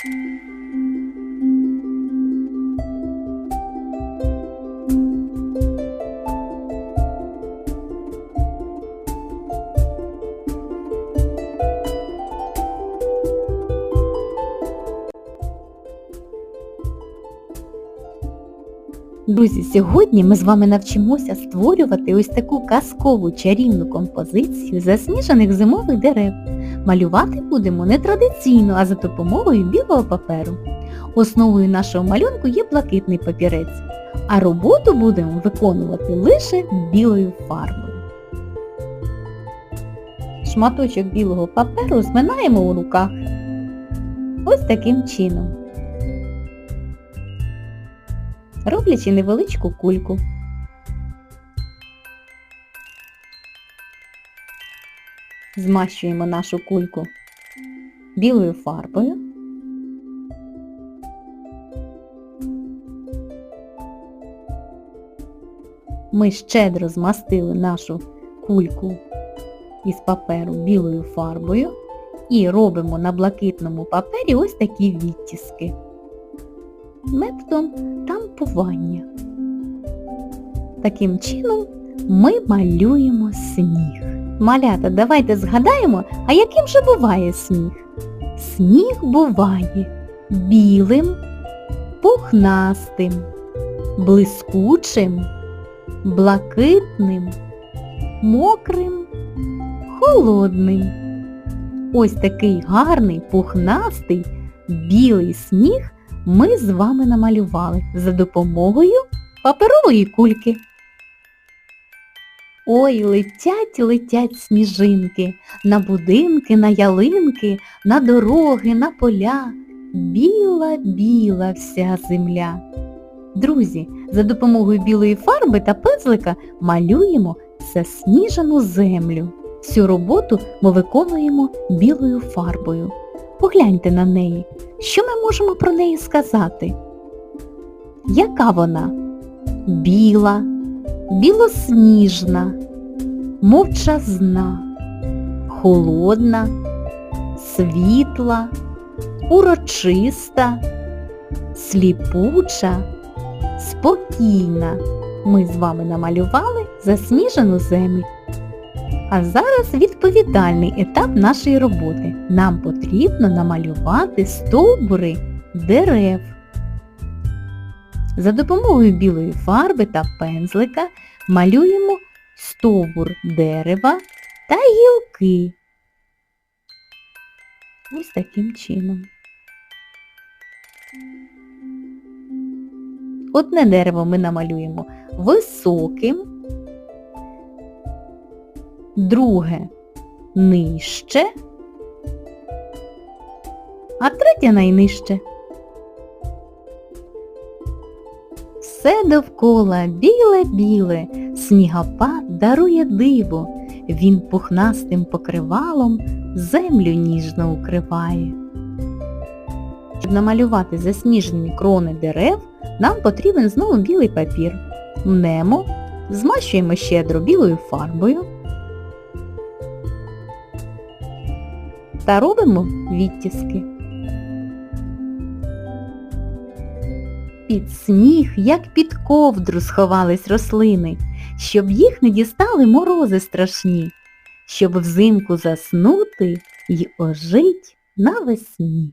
Друзі, сьогодні ми з вами навчимося створювати ось таку казкову чарівну композицію засніжених зимових дерев. Малювати будемо не традиційно, а за допомогою білого паперу. Основою нашого малюнку є блакитний папірець, а роботу будемо виконувати лише білою фарбою. Шматочок білого паперу зминаємо у руках. Ось таким чином. роблячи невеличку кульку. Змащуємо нашу кульку білою фарбою. Ми щедро змастили нашу кульку із паперу білою фарбою і робимо на блакитному папері ось такі відтіски методом тампування. Таким чином ми малюємо сніг. Малята, давайте згадаємо, а яким же буває сніг? Сніг буває білим, пухнастим, блискучим, блакитним, мокрим, холодним. Ось такий гарний, пухнастий, білий сніг ми з вами намалювали за допомогою паперової кульки. Ой, летять, летять сніжинки, на будинки, на ялинки, на дороги, на поля. Біла-біла вся земля. Друзі, за допомогою білої фарби та пензлика малюємо засніжену землю. Всю роботу ми виконуємо білою фарбою. Погляньте на неї. Що ми можемо про неї сказати? Яка вона? Біла, білосніжна, мовчазна, холодна, світла, урочиста, сліпуча, спокійна. Ми з вами намалювали засніжену землю. А зараз відповідальний етап нашої роботи. Нам потрібно намалювати стовбури дерев. За допомогою білої фарби та пензлика малюємо стовбур дерева та гілки. Ось таким чином. Одне дерево ми намалюємо високим, друге нижче, а третє найнижче. Все довкола біле-біле, снігопад дарує диво, він пухнастим покривалом землю ніжно укриває. Щоб намалювати засніжені крони дерев, нам потрібен знову білий папір. Мнемо, змащуємо щедро білою фарбою та робимо відтіски. Під сніг, як під ковдру, сховались рослини, щоб їх не дістали морози страшні, щоб взимку заснути й ожить навесні.